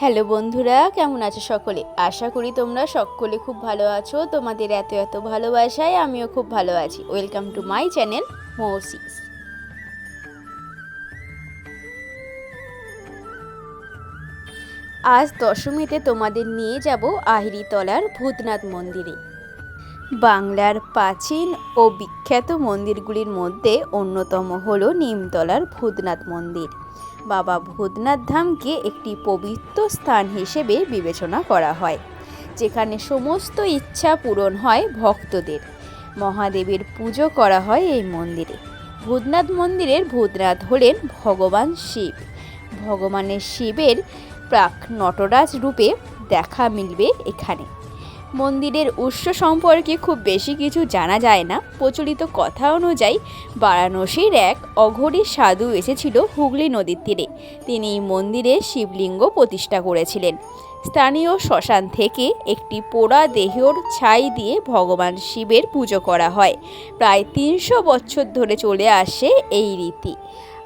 Hello বন্ধুরা, কেমন আছো সকলে? আশা করি তোমরা সকলে খুব ভালো আছো। তোমাদের এত এত ভালোবাসায় আমিও খুব ভালো আছি। ওয়েলকাম টু মাই চ্যানেল মৌসিস আজ দশমীতে তোমাদের নিয়ে যাব আহিরিতলার ভূতনাথ মন্দিরে। বাংলার প্রাচীন ও বিখ্যাত মন্দিরগুলির মধ্যে অন্যতম হল নিমতলার ভূতনাথ মন্দির। বাবা ভূতনাথ ধামকে একটি পবিত্র স্থান হিসেবে বিবেচনা করা হয়, যেখানে সমস্ত ইচ্ছা পূরণ হয় ভক্তদের। মহাদেবের পুজো করা হয় এই মন্দিরে। ভূতনাথ মন্দিরের ভূতনাথ হলেন ভগবান শিব। ভগবানের শিবের প্রাক নটরাজ রূপে দেখা মিলবে এখানে। মন্দিরের উৎস সম্পর্কে খুব বেশি কিছু জানা যায় না। প্রচলিত কথা অনুযায়ী বারাণসীর এক অঘরী সাধু এসেছিল হুগলি নদীর তীরে। তিনি মন্দিরে শিবলিঙ্গ প্রতিষ্ঠা করেছিলেন। স্থানীয় শ্মশান থেকে একটি পোড়া দেহর ছাই দিয়ে ভগবান শিবের পুজো করা হয়। প্রায় তিনশো বছর ধরে চলে আসে এই রীতি।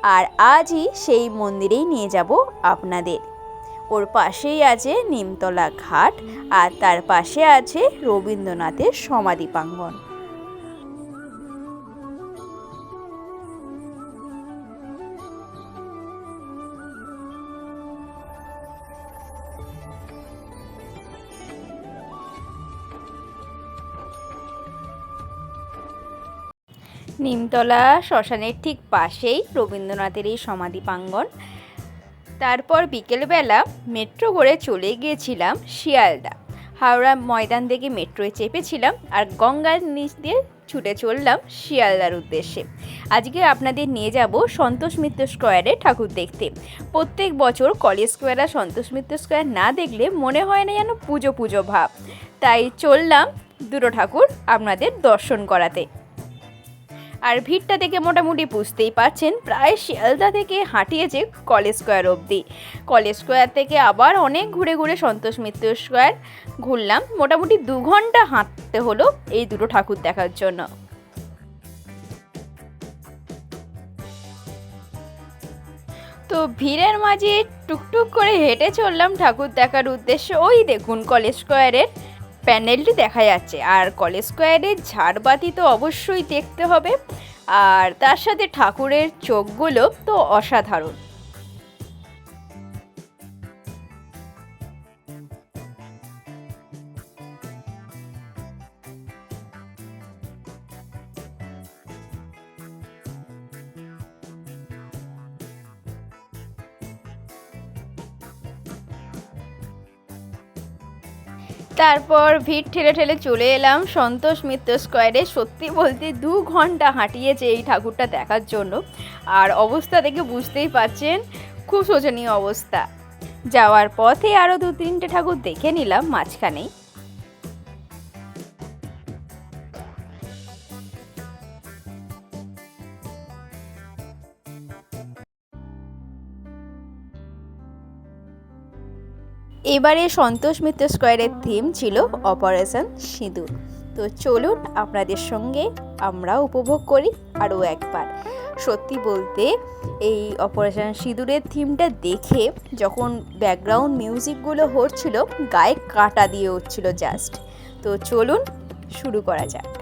আর আজই সেই মন্দিরেই নিয়ে যাব আপনাদের। ওর পাশেই আছে নিমতলা ঘাট আর তার পাশে আছে রবীন্দ্রনাথের সমাধি প্রাঙ্গণ। নিমতলা শ্মশানের ঠিক পাশেই রবীন্দ্রনাথের এই সমাধি প্রাঙ্গণ। তারপর বিকেলবেলা মেট্রো করে চলে গিয়েছিলাম শিয়ালদা। হাওড়া ময়দান থেকে মেট্রোয় চেপেছিলাম আর গঙ্গার নিচ দিয়ে ছুটে চললাম শিয়ালদার উদ্দেশ্যে। আজকে আপনাদের নিয়ে যাব সন্তোষ মিত্র স্কোয়ারে ঠাকুর দেখতে। প্রত্যেক বছর কলেজ স্কোয়ার আর সন্তোষ মিত্র স্কোয়ার না দেখলে মনে হয় না যেন পুজো পুজো ভাব। তাই চললাম দুটো ঠাকুর আপনাদের দর্শন করাতে। আর ভিড়টা দেখে মোটামুটি বুঝতেই পারছেন, প্রায় শিয়ালদা থেকে হাঁটিয়েছে কলেজ স্কোয়ার অবধি। কলেজ স্কোয়ার থেকে আবার অনেক ঘুরে ঘুরে সন্তোষ মিত্র স্কোয়ার ঘুরলাম। মোটামুটি দু ঘণ্টা হাঁটতে হলো এই দুটো ঠাকুর দেখার জন্য। তো ভিড়ের মাঝে টুকটুক করে হেঁটে চললাম ঠাকুর দেখার উদ্দেশ্যে। ওই দেখুন কলেজ স্কোয়ারের প্যান্ডেলটি দেখা যাচ্ছে। আর কলেজ স্কোয়ারের ঝাড়বাতি তো অবশ্যই দেখতে হবে। আর তার সাথে ঠাকুরের চোখগুলো তো অসাধারণ। তারপর ভিড় ঠেলে ঠেলে চলে এলাম সন্তোষ মিত্র স্কোয়ারে। সত্যি বলতে দু ঘণ্টা হাঁটিয়েছে এই ঠাকুরটা দেখার জন্য। আর অবস্থা দেখে বুঝতেই পারছেন, খুব শোচনীয় অবস্থা। যাওয়ার পথে আরও দু তিনটে ঠাকুর দেখে নিলাম মাঝখানেই। এবারে সন্তোষ মিত্র স্কোয়ারের থিম ছিল অপারেশন সিঁদুর। তো চলুন আপনাদের সঙ্গে আমরা উপভোগ করি আরও একবার। সত্যি বলতে এই অপারেশন সিঁদুরের থিমটা দেখে যখন ব্যাকগ্রাউন্ড মিউজিকগুলো হচ্ছিল, গায়ে কাটা দিয়ে হচ্ছিল জাস্ট তো চলুন শুরু করা যাক।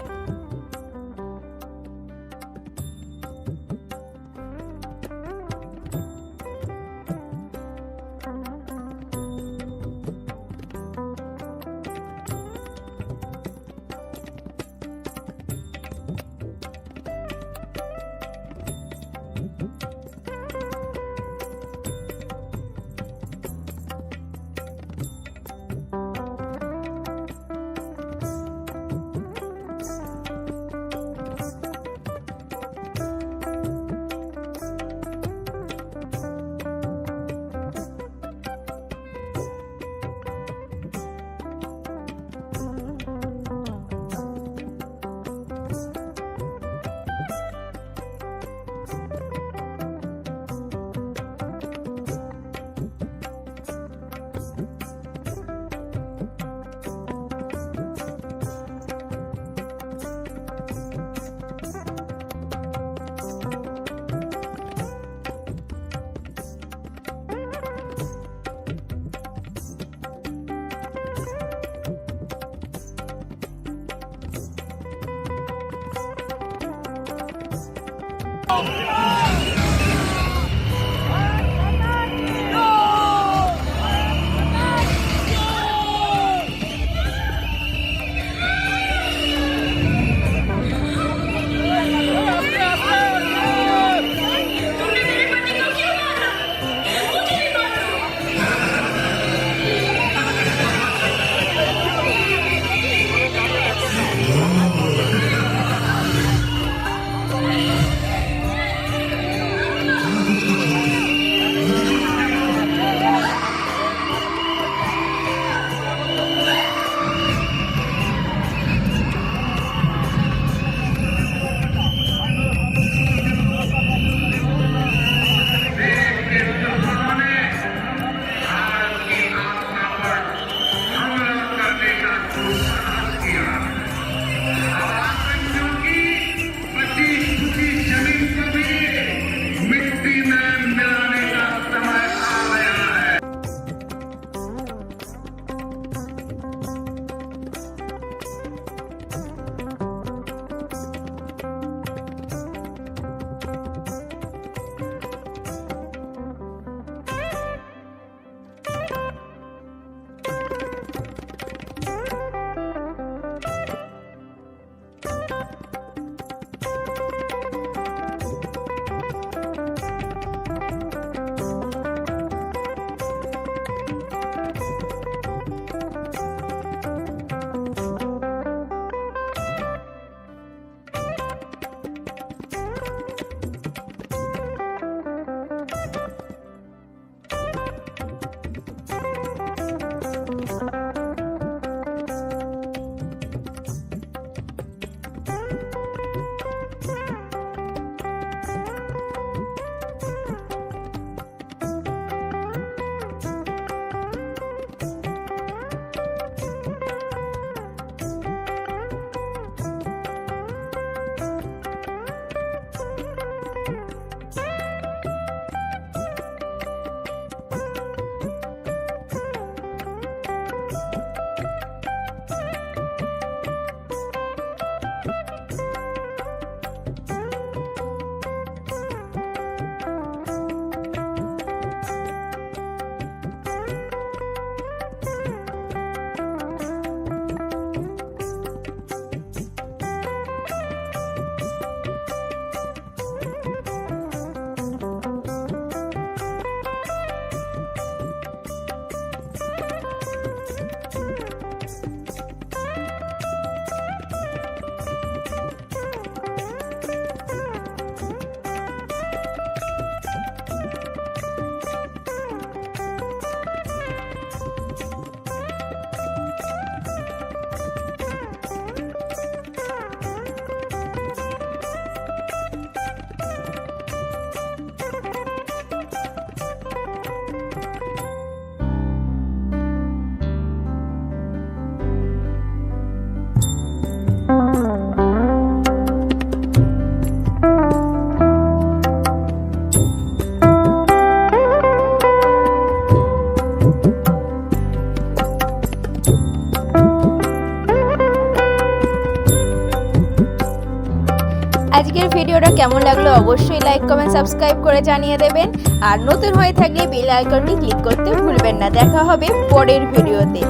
Oh. ভিডিওটা কেমন লাগল অবশ্যই লাইক কমেন্ট সাবস্ক্রাইব করে জানিয়ে দেবেন। আর নতুন হয়ে থাকলে বেল আইকনটি ক্লিক করতে ভুলবেন না। দেখা হবে পরের ভিডিওতে।